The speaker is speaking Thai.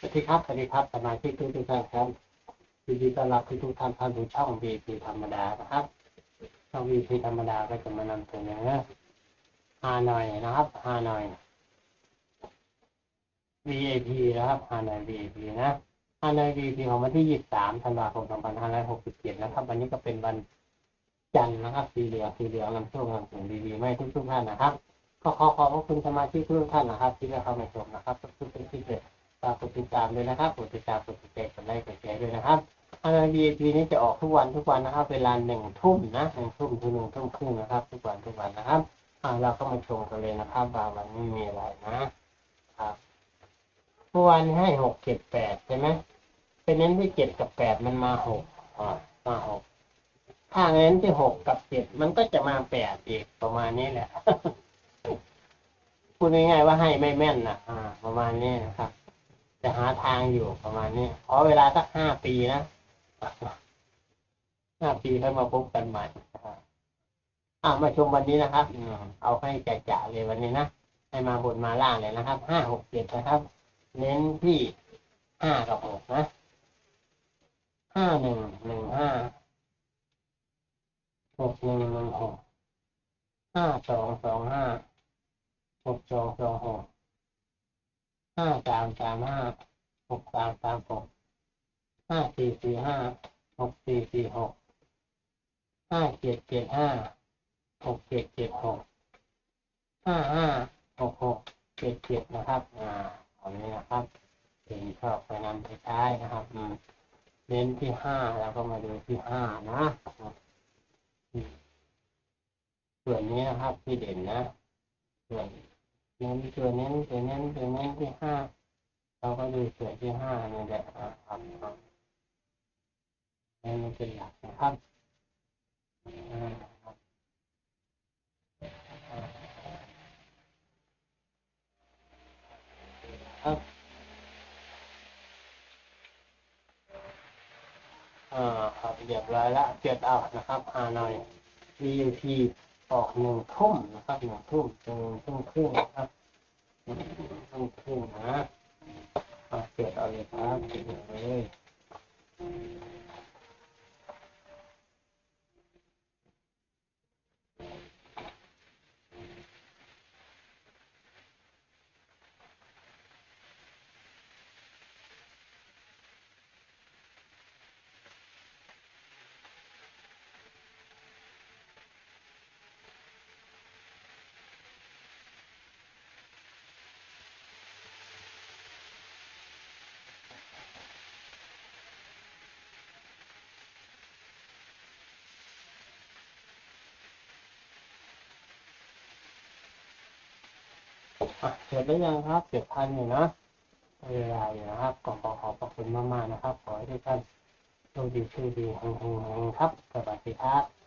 สวัสดีครับ สวัสดีครับ สมาชิกทุกท่านครับยินดีต้อนรับทุกท่านเข้าสู่ช่อง VP ธรรมดานะครับ ช่อง VP ธรรมดาก็จะมานำเสนอฮานอยนะครับฮานอย VIP นะครับฮานอย VIP นะฮานอย VIP ของวันที่ 23 ธันวาคม 2567 นะครับ วันนี้ก็เป็นวันจันทร์นะครับ สีเหลืองสีเหลืองนำโชคนำถึงดีๆไม่ทุกทุกๆท่านนะครับ ก็ขอขอบพระคุณสมาชิกทุกท่านนะครับ ที่ได้เข้ามาชมนะครับทุกๆที่เกิด ฝากกดติดตามด้วยนะครับกดติดตามกดติดใจกดไลค์กดแชร์ด้วยนะครับอันนั้น VIP นี้จะออกทุกวันทุกวันนะครับ เวลาหนึ่งทุ่มนะหนึ่งทุ่มถึงหนึ่งทุ่มครึ่งนะครับ ทุกวันทุกวันนะครับอ่าเราก็มาชมกันเลยนะครับว่าวันนี้มีอะไรนะครับเมื่อวานให้หกเจ็ดแปดใช่ไหมเป็นเน้นที่เจ็ดกับแปดมันมาหกอ่ามาหกถ้าเน้นที่หกกับเจ็ดมันก็จะมาแปดอีกประมาณนี้แหละพูดง่ายๆว่าให้ไม่แม่นนะอ่า ประมาณนี้นะครับ จะหาทางอยู่ประมาณนี้ขอเวลาสักห้าปีนะห้าปีค่อยมาพบกันใหม่อ่ามาชมวันนี้นะครับเอาให้จ่าๆเลยวันนี้นะให้มาบนมาล่างเลยนะครับห้าหกเจ็ดนะครับ เน้นที่ห้ากับหกนะห้าหนึ่งหนึ่งห้าหกหนึ่งหนึ่งหกห้าสองสองห้าหกสองสองหก ห้าสามสามห้าหกสามสามหกห้าสี่สี่ห้าหกสี่สี่หกห้าเจ็ดเจ็ดห้าหกเจ็ดเจ็ดหกห้าห้าหกหกเจ็ดเจ็ดนะครับอ่าอันนี้นะครับเป็นชอบไปนำไปใช้นะครับเน้นที่ห้าแล้วก็มาดูที่ห้านะส่วนนี้นะครับที่เด่นนะส่วน เน้นตัวเน้นตัวเน้นตัวเน้นที่ห้าเราก็ดูส่วนที่ห้านี่แหละครับครับนี่มันเป็นหลักนะครับอ่าครับอ่าครับเรียบร้อยละเจ็ดเอานะครับฮาหน่อย VIP ออกหนึ่งทุ่มนะครับหนึ่งทุ่มถึงทุ่มครึ่งนะครับทุ่มครึ่งนะเอาเกิดเอาเลยครับเสร็จเลย อะเสร็จได้ยังครับเสร็จทันอยู่นะเวลาอยู่นะครับก็ขอขอบพระคุณมากๆนะครับ ขอให้ทุกท่านโชคดีโชคดีเฮงๆครับสวัสดีครับ